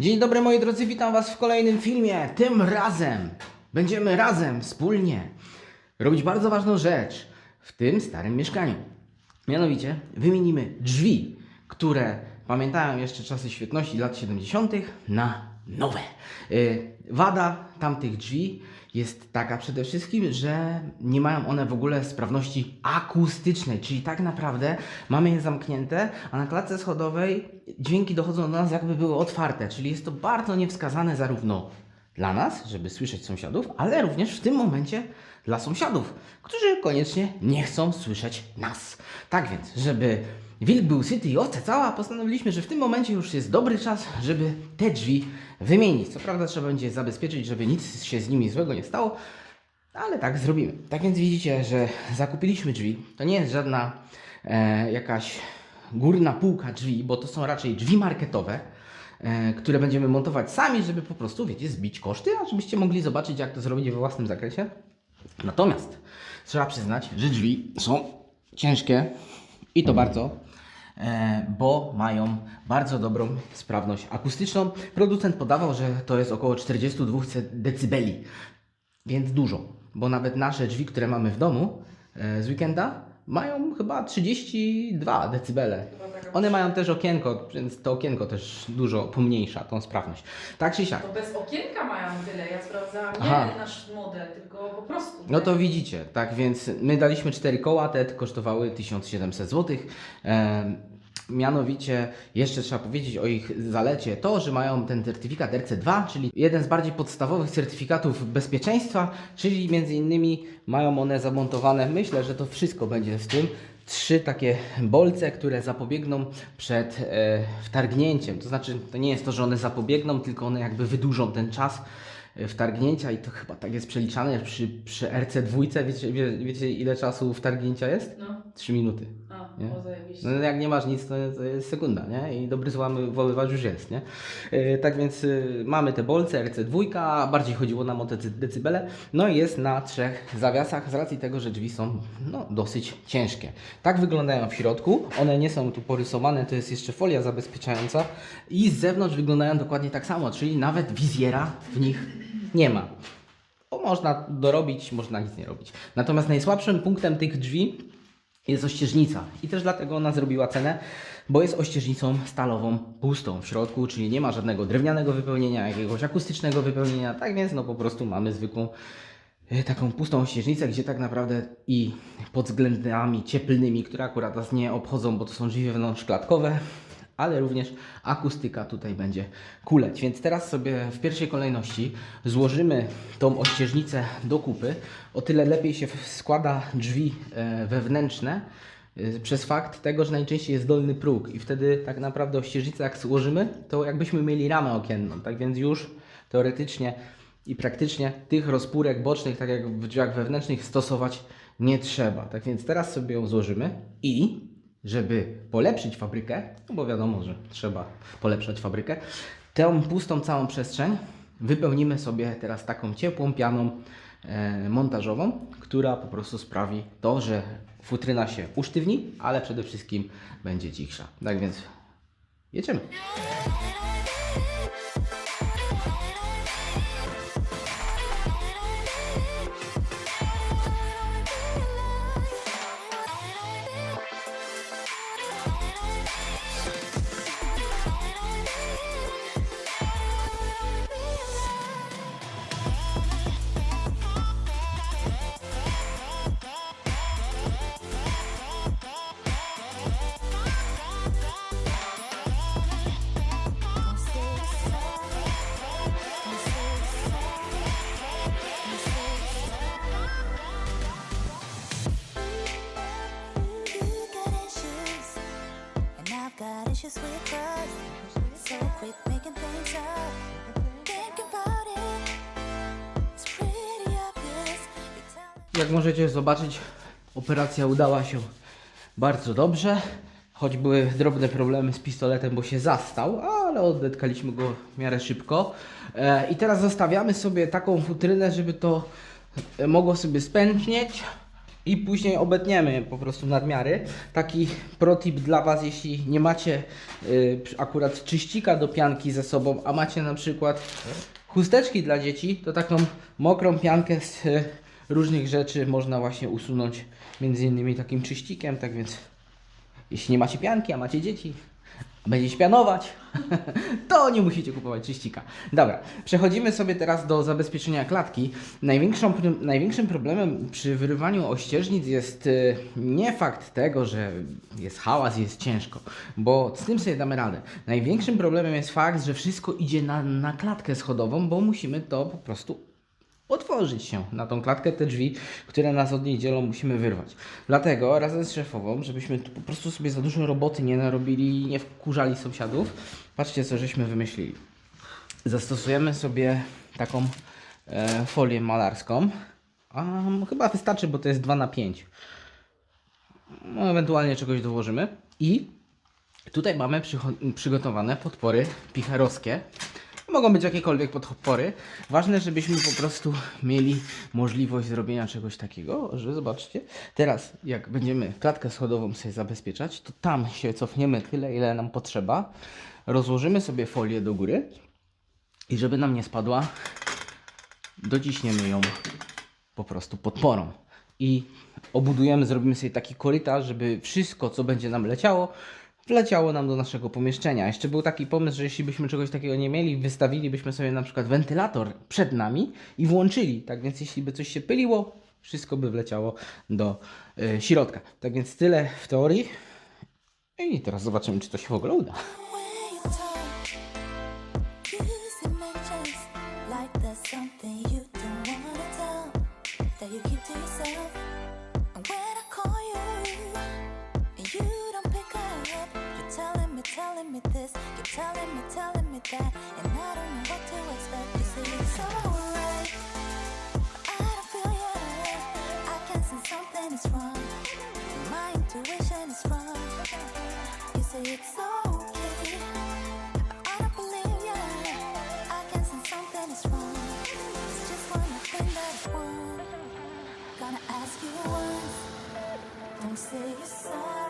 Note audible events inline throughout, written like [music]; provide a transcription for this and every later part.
Dzień dobry moi drodzy, witam was w kolejnym filmie. Tym razem będziemy razem, wspólnie robić bardzo ważną rzecz w tym starym mieszkaniu. Mianowicie wymienimy drzwi, które pamiętają jeszcze czasy świetności lat 70. na nowe. Yy, Wada tamtych drzwi jest taka przede wszystkim, że nie mają one w ogóle sprawności akustycznej, czyli tak naprawdę mamy je zamknięte, a na klatce schodowej dźwięki dochodzą do nas jakby były otwarte, czyli jest to bardzo niewskazane zarówno dla nas, żeby słyszeć sąsiadów, ale również w tym momencie dla sąsiadów, którzy koniecznie nie chcą słyszeć nas. Tak więc, żeby wilk był syty i owca cała, postanowiliśmy, że w tym momencie już jest dobry czas, żeby te drzwi wymienić. Co prawda trzeba będzie zabezpieczyć, żeby nic się z nimi złego nie stało, ale tak zrobimy. Tak więc widzicie, że zakupiliśmy drzwi. To nie jest żadna e, jakaś górna półka drzwi, bo to są raczej drzwi marketowe, e, które będziemy montować sami, żeby po prostu, wiecie, zbić koszty, a żebyście mogli zobaczyć, jak to zrobić we własnym zakresie. Natomiast trzeba przyznać, że drzwi są ciężkie i to bardzo, bo mają bardzo dobrą sprawność akustyczną. Producent podawał, że to jest około 42 decybeli, więc dużo, bo nawet nasze drzwi, które mamy w domu e, z weekenda, mają chyba 32 decybele. One mają też okienko, więc to okienko też dużo pomniejsza tą sprawność. Tak czy siak. To bez okienka mają tyle. Ja sprawdzałam Aha. nie nasz model, tylko po prostu. No to widzicie, tak więc my daliśmy 4 koła, te kosztowały 1700 zł. E, mianowicie jeszcze trzeba powiedzieć o ich zalecie to, że mają ten certyfikat RC2, czyli jeden z bardziej podstawowych certyfikatów bezpieczeństwa, czyli między innymi mają one zamontowane, myślę, że to wszystko będzie w tym, trzy takie bolce, które zapobiegną przed e, wtargnięciem. To znaczy, to nie jest to, że one zapobiegną, tylko one jakby wydłużą ten czas e, wtargnięcia i to chyba tak jest przeliczane przy, przy RC2. Wiecie, wie, wiecie ile czasu wtargnięcia jest? No, 3 minuty. Nie? No, jak nie masz nic, to, to jest sekunda, nie? I dobry złamywacz już jest, nie? E, tak więc e, mamy te bolce RC2, a bardziej chodziło nam o te cy- decybele. No i jest na trzech zawiasach z racji tego, że drzwi są no, dosyć ciężkie. Tak wyglądają w środku. One nie są tu porysowane, to jest jeszcze folia zabezpieczająca. I z zewnątrz wyglądają dokładnie tak samo, czyli nawet wizjera w nich nie ma. O, można dorobić, można nic nie robić. Natomiast najsłabszym punktem tych drzwi jest ościeżnica. I też dlatego ona zrobiła cenę, bo jest ościeżnicą stalową pustą w środku, czyli nie ma żadnego drewnianego wypełnienia, jakiegoś akustycznego wypełnienia, tak więc no po prostu mamy zwykłą e, taką pustą ościeżnicę, gdzie tak naprawdę i pod względami cieplnymi, które akurat nas nie obchodzą, bo to są drzwi wewnątrzklatkowe, ale również akustyka tutaj będzie kuleć. Więc teraz sobie w pierwszej kolejności złożymy tą ościeżnicę do kupy. O tyle lepiej się składa drzwi e, wewnętrzne e, przez fakt tego, że najczęściej jest dolny próg i wtedy tak naprawdę ościeżnicę jak złożymy, to jakbyśmy mieli ramę okienną. Tak więc już teoretycznie i praktycznie tych rozpórek bocznych, tak jak w drzwiach wewnętrznych, stosować nie trzeba. Tak więc teraz sobie ją złożymy i żeby polepszyć fabrykę, no bo wiadomo, że trzeba polepszać fabrykę, tę pustą całą przestrzeń wypełnimy sobie teraz taką ciepłą pianą e, montażową, która po prostu sprawi to, że futryna się usztywni, ale przede wszystkim będzie cichsza. Tak więc jedziemy. Jak możecie zobaczyć, operacja udała się bardzo dobrze. Choć były drobne problemy z pistoletem, bo się zastał, ale odetkaliśmy go w miarę szybko. E, I teraz zostawiamy sobie taką futrynę, żeby to e, mogło sobie spęcznieć i później obetniemy po prostu nadmiary. Taki protip dla Was, jeśli nie macie przy- akurat czyścika do pianki ze sobą, a macie na przykład chusteczki dla dzieci, to taką mokrą piankę z różnych rzeczy można właśnie usunąć między innymi takim czyścikiem, tak więc jeśli nie macie pianki, a macie dzieci, a będziecie pianować, [laughs] to nie musicie kupować czyścika. Dobra, przechodzimy sobie teraz do zabezpieczenia klatki. Największą, największym problemem przy wyrywaniu ościeżnic jest y, nie fakt tego, że jest hałas jest ciężko, bo z tym sobie damy radę. Największym problemem jest fakt, że wszystko idzie na, na klatkę schodową, bo musimy to po prostu otworzyć się na tą klatkę, te drzwi, które nas od niej dzielą, musimy wyrwać. Dlatego razem z szefową, żebyśmy po prostu sobie za dużo roboty nie narobili i nie wkurzali sąsiadów, patrzcie co żeśmy wymyślili. Zastosujemy sobie taką e, folię malarską, a chyba wystarczy, bo to jest 2 na 5 no, ewentualnie czegoś dołożymy i Tutaj mamy przygotowane podpory picharowskie. Mogą być jakiekolwiek podpory. Ważne, żebyśmy po prostu mieli możliwość zrobienia czegoś takiego, że zobaczcie, teraz jak będziemy klatkę schodową sobie zabezpieczać, to tam się cofniemy tyle, ile nam potrzeba. Rozłożymy sobie folię do góry i żeby nam nie spadła, dociśniemy ją po prostu podporą. I obudujemy, zrobimy sobie taki korytarz, żeby wszystko, co będzie nam leciało, wleciało nam do naszego pomieszczenia. Jeszcze był taki pomysł, że jeśli byśmy czegoś takiego nie mieli, wystawilibyśmy sobie na przykład wentylator przed nami i włączyli. Tak więc jeśli by coś się pyliło, wszystko by wleciało do y, środka. Tak więc tyle w teorii. I teraz zobaczymy, czy to się w ogóle uda. something you don't wanna tell that you keep to yourself. Telling me, telling me that, and I don't know what to expect. You say it's alright, but I don't feel you. I can sense something is wrong. My intuition is wrong. You say it's okay. I don't believe you. I can sense something is wrong. It's just one thing that I want. Gonna ask you once. Don't say you're sorry.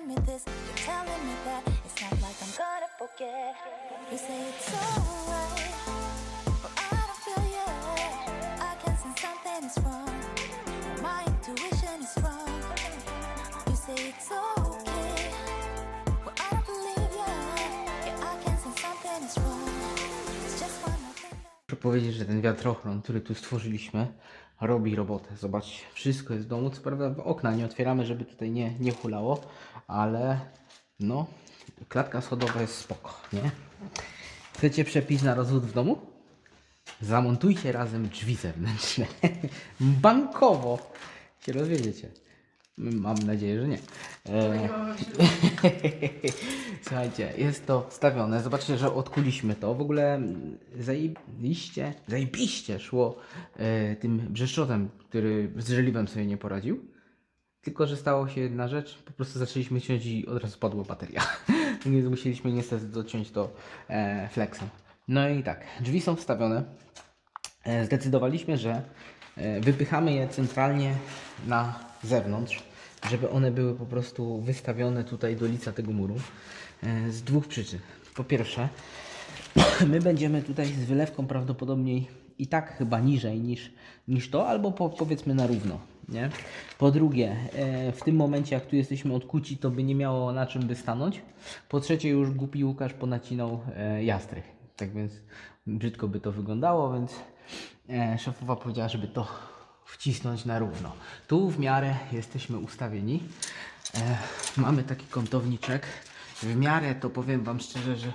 Telling me this, you're telling me that. It's not like I'm gonna forget. You say it's alright. But I don't feel you. I can sense something is wrong. My intuition is wrong. You say it's okay. Powiedzieć, że ten wiatrochron, który tu stworzyliśmy, robi robotę. Zobaczcie, wszystko jest w domu. Co prawda okna nie otwieramy, żeby tutaj nie, nie hulało, ale no, klatka schodowa jest spoko, nie? Chcecie przepis na rozwód w domu? Zamontujcie razem drzwi zewnętrzne. [laughs] Bankowo się rozwiedziecie. Mam nadzieję, że nie. E, [laughs] Słuchajcie, jest to wstawione. Zobaczcie, że odkuliśmy to. W ogóle zajebiście, zajebiście szło e, tym brzeszczotem, który z żeliwem sobie nie poradził. Tylko, że stało się jedna rzecz, po prostu zaczęliśmy ciąć i od razu padła bateria. [laughs] Więc musieliśmy niestety dociąć to e, flexem. No i tak, drzwi są wstawione. E, zdecydowaliśmy, że e, wypychamy je centralnie na zewnątrz, żeby one były po prostu wystawione tutaj do lica tego muru. E, z dwóch przyczyn. Po pierwsze, [clears throat] my będziemy tutaj z wylewką prawdopodobnie i tak chyba niżej niż, niż to, albo po, powiedzmy na równo. Nie? Po drugie, e, w tym momencie, jak tu jesteśmy odkuci, to by nie miało na czym by stanąć. Po trzecie, już głupi Łukasz ponacinał e, jastrych. Tak więc brzydko by to wyglądało, więc szefowa powiedziała, żeby to wcisnąć na równo. Tu w miarę jesteśmy ustawieni. E, mamy taki kątowniczek. W miarę to powiem Wam szczerze, że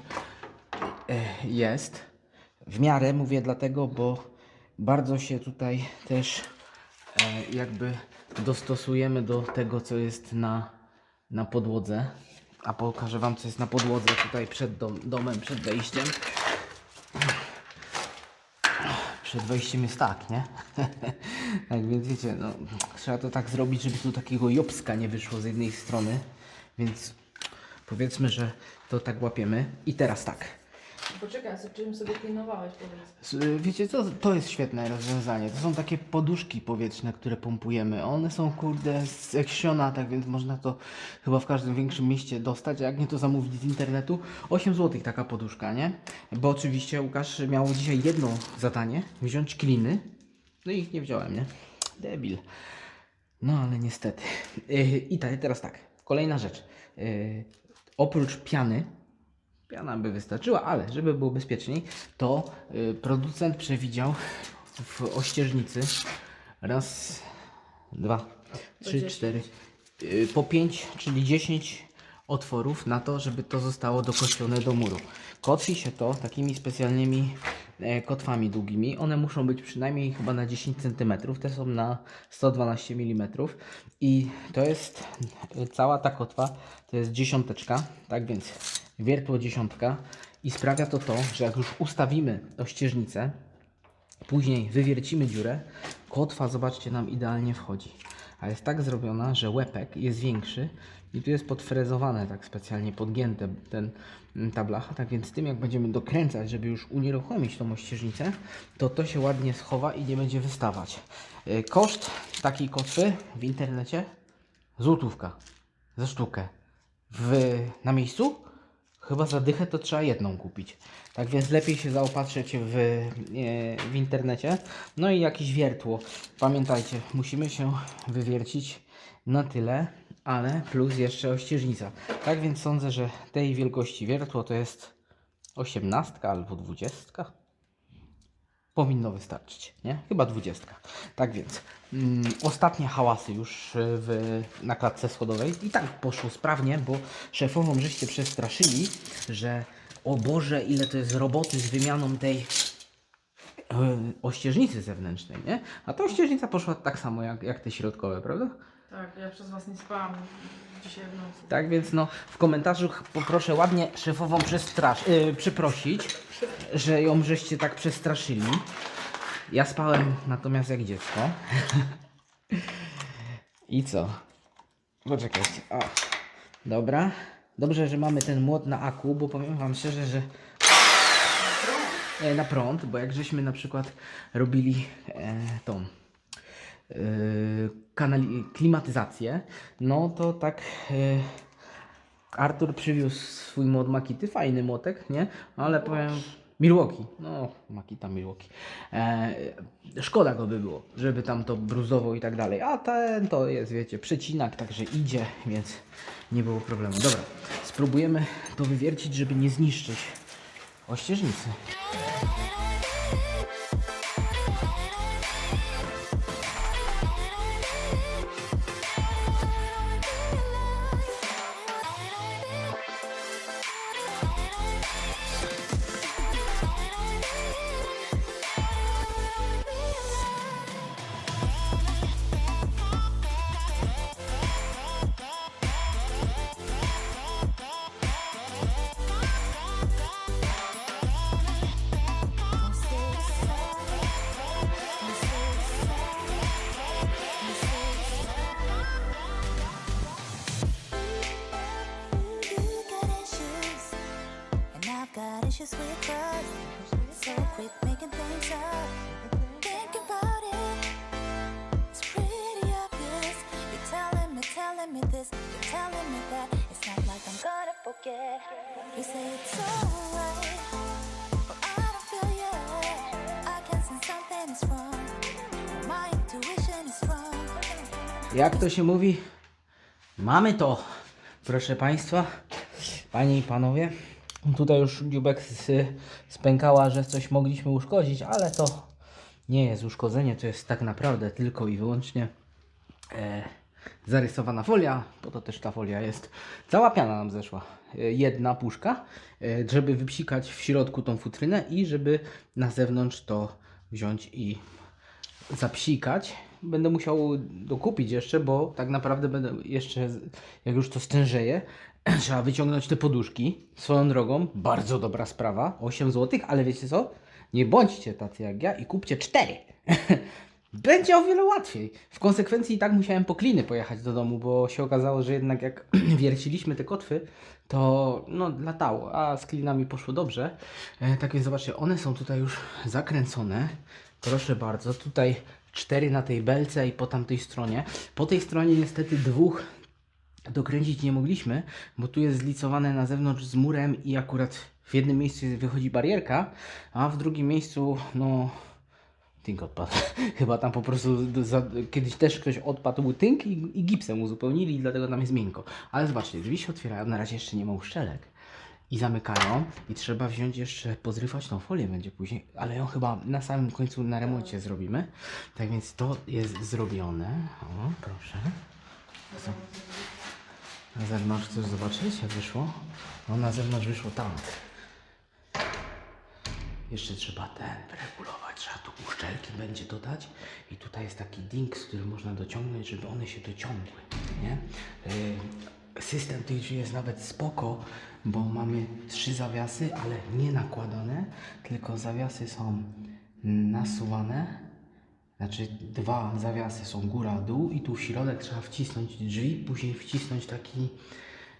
e, jest. W miarę mówię dlatego, bo bardzo się tutaj też e, jakby dostosujemy do tego, co jest na, na podłodze. A pokażę Wam, co jest na podłodze tutaj przed dom, domem, przed wejściem. Przed wejściem jest tak, nie? [laughs] tak więc wiecie, no, trzeba to tak zrobić, żeby tu takiego jobska nie wyszło z jednej strony. Więc powiedzmy, że to tak łapiemy. I teraz tak. Poczekaj, co czym sobie pilnowałeś, powiedz. S- Wiecie co, to jest świetne rozwiązanie. To są takie poduszki powietrzne, które pompujemy. One są kurde z Actiona, tak więc można to chyba w każdym większym mieście dostać, a jak nie to zamówić z internetu. 8 zł taka poduszka, nie? Bo oczywiście Łukasz miał dzisiaj jedno zadanie, wziąć kliny. No i ich nie wziąłem, nie? Debil. No ale niestety. Yy, I tak, teraz tak. Kolejna rzecz. Yy, oprócz piany, piana by wystarczyła, ale żeby było bezpieczniej, to y, producent przewidział w ościeżnicy raz, dwa, trzy, cztery, y, po pięć, czyli dziesięć otworów na to, żeby to zostało dokościone do muru. Kotwi się to takimi specjalnymi kotwami długimi. One muszą być przynajmniej chyba na 10 cm. Te są na 112 mm. I to jest e, cała ta kotwa, to jest dziesiąteczka. Tak więc wiertło dziesiątka. I sprawia to to, że jak już ustawimy ościeżnicę, Później wywiercimy dziurę. Kotwa, zobaczcie, nam idealnie wchodzi. A jest tak zrobiona, że łepek jest większy i tu jest podfrezowane tak specjalnie, podgięte ten, ta blacha. Tak więc tym jak będziemy dokręcać, żeby już unieruchomić tą ościeżnicę, to to się ładnie schowa i nie będzie wystawać. Yy, Koszt takiej kotwy w internecie złotówka za sztukę. W, na miejscu Chyba za dychę to trzeba jedną kupić. Tak więc lepiej się zaopatrzyć w, e, w internecie. No i jakieś wiertło. Pamiętajcie, musimy się wywiercić na tyle, ale plus jeszcze ościeżnica. Tak więc sądzę, że tej wielkości wiertło to jest 18 albo 20. Powinno wystarczyć, nie? Chyba 20. Tak więc mm, ostatnie hałasy już y, w, na klatce schodowej i tak poszło sprawnie, bo szefową żeście przestraszyli, że o Boże, ile to jest roboty z wymianą tej y, ościeżnicy zewnętrznej, nie? A ta ościeżnica poszła tak samo jak, jak te środkowe, prawda? Tak, ja przez was nie spałam dzisiaj w nocy. Tak więc no w komentarzu poproszę ładnie szefową przestrasz, yy, przeprosić, że ją żeście tak przestraszyli. Ja spałem natomiast jak dziecko. I co? Poczekajcie. O. Dobra. Dobrze, że mamy ten młot na aku, bo powiem wam szczerze, że e, na prąd, bo jak żeśmy na przykład robili e, tą e, klimatyzację, no to tak e, Artur przywiózł swój młot Makity, fajny młotek, nie? Ale powiem Milwaukee, no Makita Milwaukee. E, szkoda go by było, żeby tam to bruzował i tak dalej, a ten to jest, wiecie, przecinak, także idzie, więc nie było problemu. Dobra, spróbujemy to wywiercić, żeby nie zniszczyć ościeżnicy. Jak to się mówi, mamy to. Proszę Państwa, Panie i Panowie, tutaj już dziubek spękała, że coś mogliśmy uszkodzić, ale to nie jest uszkodzenie, to jest tak naprawdę tylko i wyłącznie e, zarysowana folia, po to też ta folia jest. Cała piana nam zeszła. E, jedna puszka, e, żeby wypsikać w środku tą futrynę i żeby na zewnątrz to wziąć i zapsikać. Będę musiał dokupić jeszcze, bo tak naprawdę będę jeszcze, jak już to stężeje, [clears throat] trzeba wyciągnąć te poduszki. Swoją drogą, bardzo dobra sprawa, 8 zł, ale wiecie co? Nie bądźcie tacy jak ja i kupcie 4. [laughs] Będzie o wiele łatwiej. W konsekwencji i tak musiałem po kliny pojechać do domu, bo się okazało, że jednak jak [clears throat] wierciliśmy te kotwy, to no latało, a z klinami poszło dobrze. E, tak więc zobaczcie, one są tutaj już zakręcone. Proszę bardzo, tutaj cztery na tej belce i po tamtej stronie. Po tej stronie niestety dwóch dokręcić nie mogliśmy, bo tu jest zlicowane na zewnątrz z murem i akurat w jednym miejscu wychodzi barierka, a w drugim miejscu, no, tynk odpadł. [laughs] Chyba tam po prostu za, kiedyś też ktoś odpadł, był tynk i, i gipsem uzupełnili, dlatego tam jest miękko. Ale zobaczcie, drzwi się otwierają, na razie jeszcze nie ma uszczelek. I zamykają i trzeba wziąć jeszcze, pozrywać tą folię będzie później, ale ją chyba na samym końcu na remoncie zrobimy. Tak więc to jest zrobione. O, proszę. Na zewnątrz chcesz zobaczyć, jak wyszło? No na zewnątrz wyszło tak. Jeszcze trzeba ten wyregulować, trzeba tu uszczelki będzie dodać i tutaj jest taki ding, z którym można dociągnąć, żeby one się dociągły, nie? Yy, System tych drzwi jest nawet spoko, bo mamy trzy zawiasy, ale nie nakładane, tylko zawiasy są nasuwane znaczy dwa zawiasy są góra, dół i tu w środek trzeba wcisnąć drzwi, później wcisnąć taki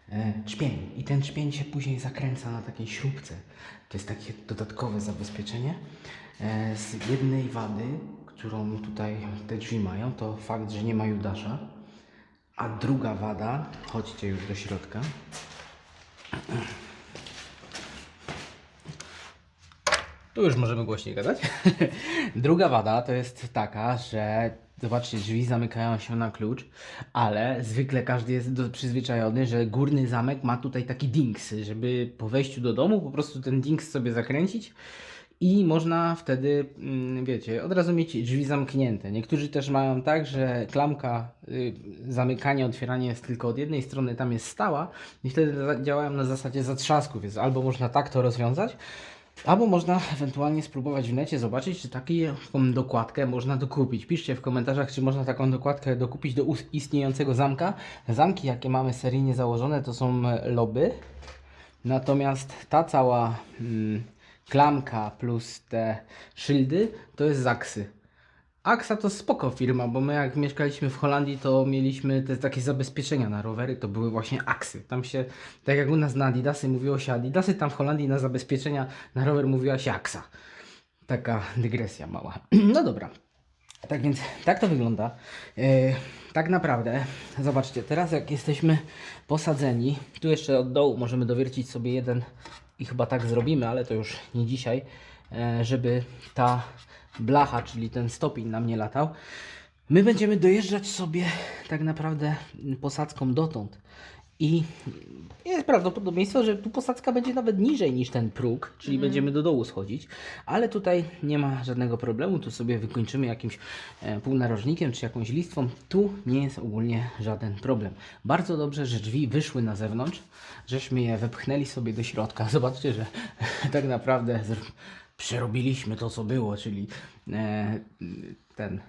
e, czpień. I ten czpień się później zakręca na takiej śrubce. To jest takie dodatkowe zabezpieczenie. E, z jednej wady, którą tutaj te drzwi mają, to fakt, że nie ma Judasza. A druga wada, chodźcie już do środka. Tu już możemy głośniej gadać. [laughs] Druga wada to jest taka, że zobaczcie, drzwi zamykają się na klucz, ale zwykle każdy jest do, przyzwyczajony, że górny zamek ma tutaj taki dings, żeby po wejściu do domu po prostu ten dings sobie zakręcić i można wtedy, mm, wiecie, od razu mieć drzwi zamknięte. Niektórzy też mają tak, że klamka y, zamykanie, otwieranie jest tylko od jednej strony, tam jest stała i wtedy działają na zasadzie zatrzasków, więc albo można tak to rozwiązać, Albo można ewentualnie spróbować w necie zobaczyć, czy taką dokładkę można dokupić. Piszcie w komentarzach, czy można taką dokładkę dokupić do istniejącego zamka. Zamki, jakie mamy seryjnie założone, to są loby. Natomiast ta cała mm, klamka plus te szyldy to jest zaksy. Aksa to spoko firma, bo my jak mieszkaliśmy w Holandii, to mieliśmy te takie zabezpieczenia na rowery, to były właśnie Aksy. Tam się, tak jak u nas na Adidasy mówiło się Adidasy, tam w Holandii na zabezpieczenia na rower mówiła się Aksa. Taka dygresja mała. [clears throat] No dobra. Tak więc tak to wygląda. Yy, tak naprawdę, zobaczcie, teraz jak jesteśmy posadzeni, tu jeszcze od dołu możemy dowiercić sobie jeden i chyba tak zrobimy, ale to już nie dzisiaj, e, żeby ta blacha, czyli ten stopień nam nie latał. My będziemy dojeżdżać sobie tak naprawdę posadzką dotąd. I jest prawdopodobieństwo, że tu posadzka będzie nawet niżej niż ten próg, czyli będziemy do dołu schodzić, ale tutaj nie ma żadnego problemu, tu sobie wykończymy jakimś e, półnarożnikiem czy jakąś listwą, tu nie jest ogólnie żaden problem. Bardzo dobrze, że drzwi wyszły na zewnątrz, żeśmy je wepchnęli sobie do środka. [laughs] Zobaczcie, że [laughs] tak naprawdę przerobiliśmy to, co było, czyli e, ten.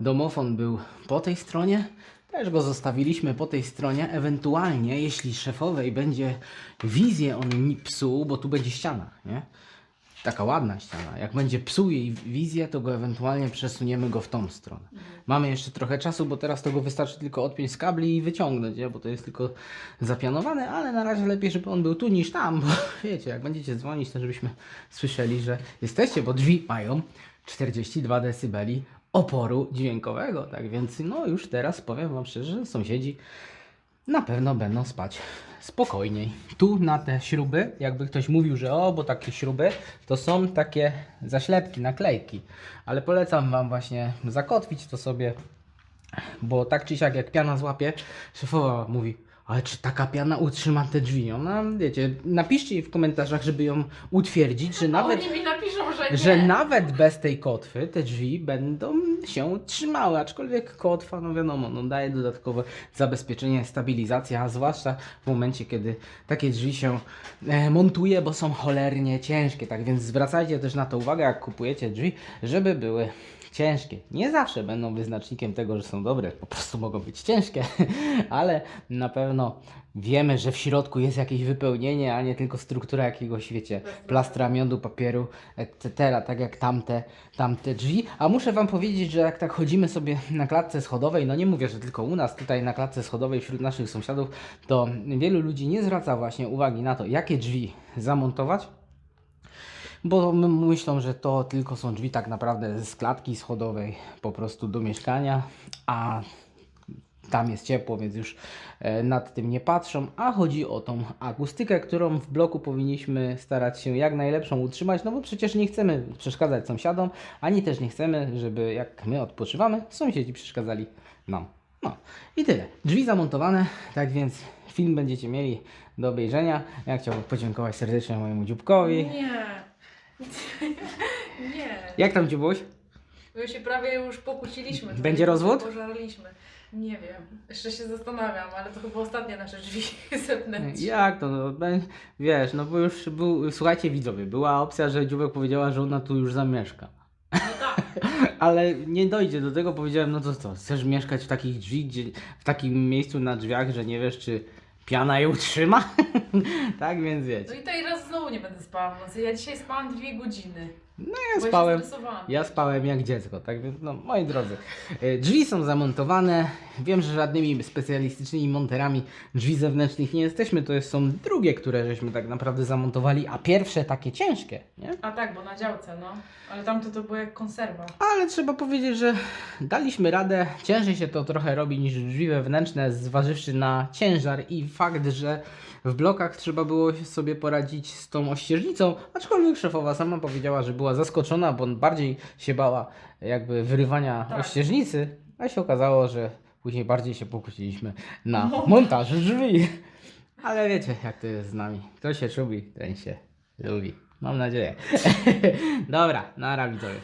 Domofon był po tej stronie, też go zostawiliśmy po tej stronie. Ewentualnie, jeśli szefowej będzie wizję on psuł, bo tu będzie ściana, nie? Taka ładna ściana. Jak będzie psuł jej wizję, to go ewentualnie przesuniemy go w tą stronę. Mamy jeszcze trochę czasu, bo teraz to go wystarczy tylko odpiąć z kabli i wyciągnąć, nie? bo to jest tylko zapianowane, ale na razie lepiej, żeby on był tu niż tam, bo [laughs] wiecie, jak będziecie dzwonić, to żebyśmy słyszeli, że jesteście, bo drzwi mają 42 decybeli oporu dźwiękowego, tak więc no już teraz powiem Wam szczerze, że sąsiedzi na pewno będą spać spokojniej. Tu na te śruby, jakby ktoś mówił, że o, bo takie śruby, to są takie zaślepki, naklejki, ale polecam Wam właśnie zakotwić to sobie Bo tak czy siak, jak piana złapie, szefowa mówi, ale czy taka piana utrzyma te drzwi? Ona, wiecie, napiszcie jej w komentarzach, żeby ją utwierdzić, że nawet, Oni mi napiszą, że nie. że nawet bez tej kotwy te drzwi będą się trzymały, aczkolwiek kotwa, no wiadomo, no daje dodatkowe zabezpieczenie, stabilizację, a zwłaszcza w momencie, kiedy takie drzwi się e, montuje, bo są cholernie ciężkie, tak więc zwracajcie też na to uwagę, jak kupujecie drzwi, żeby były ciężkie. Nie zawsze będą wyznacznikiem tego, że są dobre, po prostu mogą być ciężkie, [laughs] ale na pewno wiemy, że w środku jest jakieś wypełnienie, a nie tylko struktura jakiegoś, wiecie, plastra, miodu, papieru, etc., tak jak tamte, tamte drzwi. A muszę Wam powiedzieć, że jak tak chodzimy sobie na klatce schodowej, no nie mówię, że tylko u nas, tutaj na klatce schodowej wśród naszych sąsiadów, to wielu ludzi nie zwraca właśnie uwagi na to, jakie drzwi zamontować, bo my myślą, że to tylko są drzwi tak naprawdę z klatki schodowej po prostu do mieszkania, a tam jest ciepło, więc już e, nad tym nie patrzą, a chodzi o tą akustykę, którą w bloku powinniśmy starać się jak najlepszą utrzymać, no bo przecież nie chcemy przeszkadzać sąsiadom, ani też nie chcemy, żeby jak my odpoczywamy, sąsiedzi przeszkadzali nam. No i tyle. Drzwi zamontowane, tak więc film będziecie mieli do obejrzenia. Ja chciałbym podziękować serdecznie mojemu dzióbkowi. Nie. [laughs] nie. Jak tam dziubuś? My się prawie już pokłóciliśmy. Będzie rozwód? Pożarliśmy. Nie wiem. Jeszcze się zastanawiam, ale to chyba ostatnie nasze drzwi [laughs] zewnętrzne. Jak to? No, bę- wiesz, no bo już był, słuchajcie widzowie, była opcja, że dziubek powiedziała, że ona tu już zamieszka. No tak. [laughs] Ale nie dojdzie do tego, powiedziałem, no to co, chcesz mieszkać w takich drzwi, gdzie, w takim miejscu na drzwiach, że nie wiesz, czy piana je utrzyma? [laughs] tak więc No wiecie. i teraz znowu nie będę spała w nocy. Ja dzisiaj spałam dwie godziny. No ja spałem, ja spałem jak dziecko, tak więc no, moi drodzy, e, drzwi są zamontowane, wiem, że żadnymi specjalistycznymi monterami drzwi zewnętrznych nie jesteśmy, to jest, są drugie, które żeśmy tak naprawdę zamontowali, a pierwsze takie ciężkie, nie? A tak, bo na działce, no. Ale tamto to było jak konserwa. Ale trzeba powiedzieć, że daliśmy radę. Ciężej się to trochę robi niż drzwi wewnętrzne, zważywszy na ciężar i fakt, że w blokach trzeba było sobie poradzić z tą ościeżnicą, aczkolwiek szefowa sama powiedziała, że była zaskoczona, bo bardziej się bała jakby wyrywania Tak. ościeżnicy, a się okazało, że później bardziej się pokłóciliśmy na Montaż. montaż drzwi. Ale wiecie, jak to jest z nami. Kto się lubi, ten się lubi. Mam nadzieję. [laughs] Dobra, nara widzowie.